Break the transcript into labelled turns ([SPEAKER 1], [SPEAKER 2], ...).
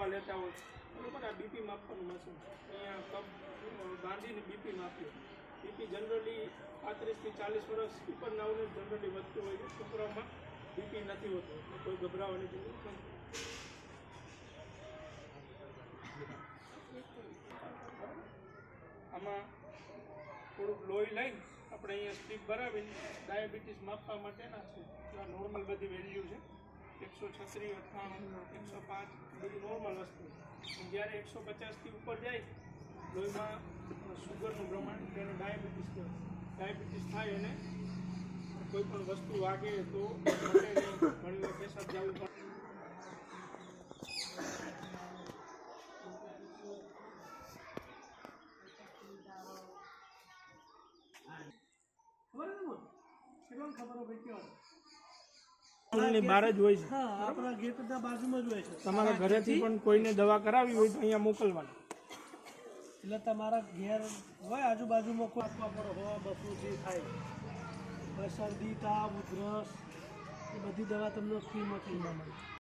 [SPEAKER 1] દવા લેતા હોય. બરાબર, આ બીપી માપવાનું મશીન અહીંયા કપ ગાંધીની બીપી માપ્યું બીપી જનરલી પાંત્રીસથી ચાલીસ વર્ષ ઉપરના હોય જનરલી વધતું હોય છે. છોકરાઓમાં બીપી નથી હોતું. કોઈ ગભરાવાની જરૂર નથી. આમાં થોડુંક લોહી લઈ આપણે અહીંયા સ્ટીક ભરાવીને ડાયાબિટીસ માપવા માટેના છે. નોર્મલ બધી વેલ્યુ છે. એકસો છત્રીસ, અઠ્ઠાણું, એકસો પાંચ બધી નોર્મલ વસ્તુ. જ્યારે એકસો પચાસથી ઉપર જાય, લોહીમાં સુગરનું પ્રમાણ, તેને ડાયાબિટીસ કહેવાય ડાયાબિટીસ થાય અને કોઈ પણ વસ્તુ વાગે તો ઘણી વાર પેશાબ જવું પડે. ની બહાર જ હોય છે.
[SPEAKER 2] આપણા ગેટના બાજુમાં જ હોય છે.
[SPEAKER 1] તમારા ઘરેથી પણ કોઈને દવા કરાવી હોય તો અહીંયા મોકલવાની.
[SPEAKER 2] એટલે તમારા ઘેર હોય આજુબાજુમાં કોઈ આપવા પડે હવા જે થાય. શરદી તાવ ઉધરસ એ બધી દવા તમને ફ્રીમાં ફ્રીમાં મળે